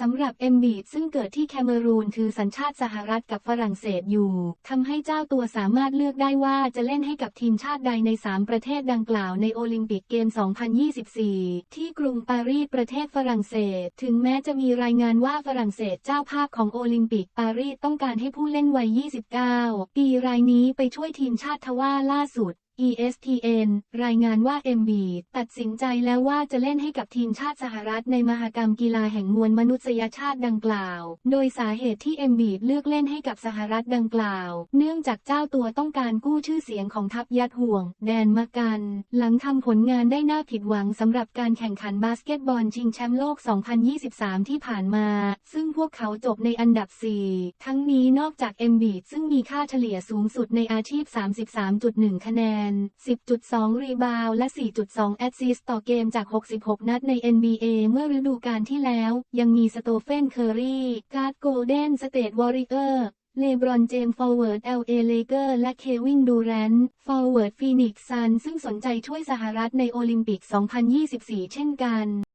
สำหรับเอมบีดซึ่งเกิดที่แคเมรูนคือสัญชาติสหรัฐกับฝรั่งเศสอยู่ทำให้เจ้าตัวสามารถเลือกได้ว่าจะเล่นให้กับทีมชาติใดใน 3 ประเทศดังกล่าวในโอลิมปิกเกม 2024 ที่กรุงปารีสประเทศฝรั่งเศส ถึงแม้จะมีรายงานว่าฝรั่งเศสเจ้าภาพของโอลิมปิกปารีสต้องการให้ผู้เล่นวัย 29 ปีรายนี้ไปช่วยทีมชาติทว่าล่าสุด ESPN รายงานว่าเอ็มบีตัดสินใจแล้วว่าจะเล่นให้กับทีมชาติสหรัฐในมหกรรมกีฬาแห่งมวลมนุษยชาติดังกล่าว โดยสาเหตุที่เอ็มบีเลือกเล่นให้กับสหรัฐดังกล่าว เนื่องจากเจ้าตัวต้องการกู้ชื่อเสียงของทัพยัดห่วง แดนมากัน หลังทำผลงานได้น่าผิดหวังสำหรับการแข่งขันบาสเกตบอลชิงแชมป์โลก 2023 ที่ผ่านมา ซึ่งพวกเขาจบในอันดับ 4 ทั้งนี้นอกจากเอ็มบีซึ่งมีค่าเฉลี่ยสูงสุดในอาชีพ 33.1 คะแนน10.2 รีบาวและ 4.2 แอสซิสต่อเกมจาก 66 นัดใน NBA เมื่อฤดูกาลที่แล้ว ยังมีสโตเฟนเคอรีการ์ดโกลเด้นสเตทวอริเออร์เลบรอนเจมส์ฟอร์เวิร์ดเอลเลเกอร์และเควินดูแรนต์ฟอร์เวิร์ดฟีนิกซ์ซันซึ่งสนใจช่วยสหรัฐในโอลิมปิก 2024 เช่นกัน